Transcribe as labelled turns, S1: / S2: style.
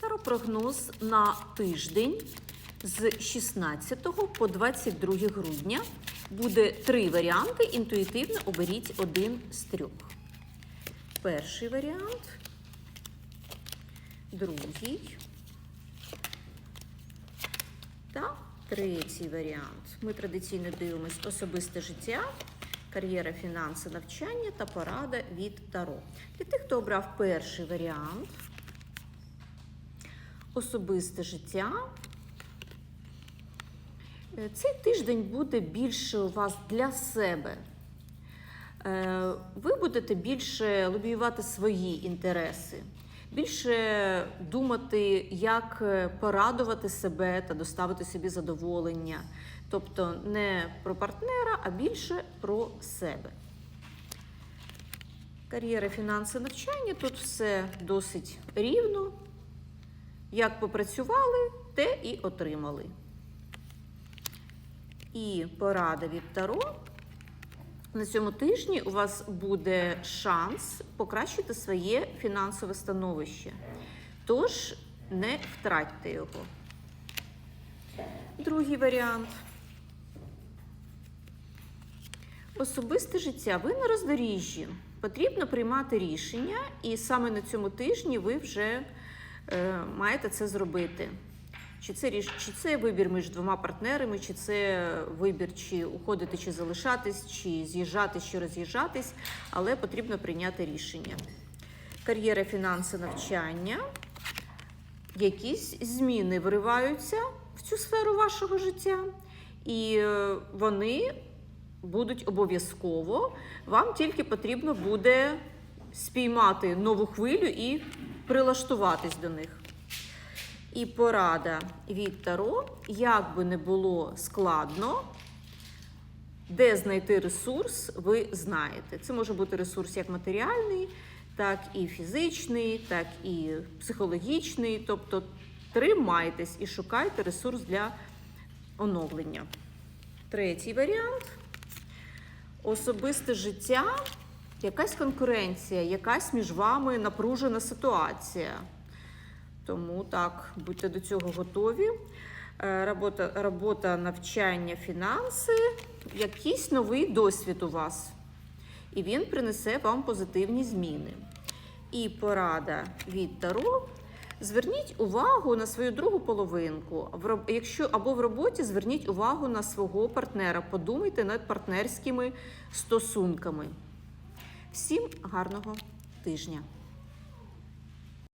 S1: Таропрогноз на тиждень з 16 по 22 грудня. Буде три варіанти. Інтуїтивно оберіть один з трьох. Перший варіант, другий та третій варіант. Ми традиційно дивимось особисте життя, кар'єра, фінанси, навчання та порада від Таро. Для тих, хто обрав перший варіант, особисте життя. Е, Цей тиждень буде більше у вас для себе. Е, Ви будете більше лобіювати свої інтереси, більше думати, як е, порадувати себе та доставити собі задоволення. Тобто не про партнера, а більше про себе. Кар'єра, фінанси, навчання тут все досить рівно. Як попрацювали, те і отримали. І порада від Таро. На цьому тижні у вас буде шанс покращити своє фінансове становище. Тож не втратьте його. Другий варіант. Особисте життя. Ви на роздоріжжі. Потрібно приймати рішення, і саме на цьому тижні ви вже маєте це зробити. Чи це ріш... чи це вибір між двома партнерами, чи це вибір, чи уходити, чи залишатись, чи з'їжджатись, чи роз'їжджатись, але потрібно прийняти рішення. Кар'єра, фінанси, навчання. Якісь зміни вириваються в цю сферу вашого життя, і е, вони будуть обов'язково. Вам тільки потрібно буде спіймати нову хвилю і прилаштуватись до них. І порада від Таро, як би не було складно, де знайти ресурс, ви знаєте. Це може бути ресурс як матеріальний, так і фізичний, так і психологічний. Тобто тримайтесь і шукайте ресурс для оновлення. Третій варіант особисте життя, якась конкуренція, якась між вами напружена ситуація. Тому так, будьте до цього готові. Е, Робота, робота навчання, фінанси, якийсь новий досвід у вас. І він принесе вам позитивні зміни. І порада від Таро. Зверніть увагу на свою другу половинку. Якщо або в роботі зверніть увагу на свого партнера. Подумайте над партнерськими стосунками. Всім гарного тижня!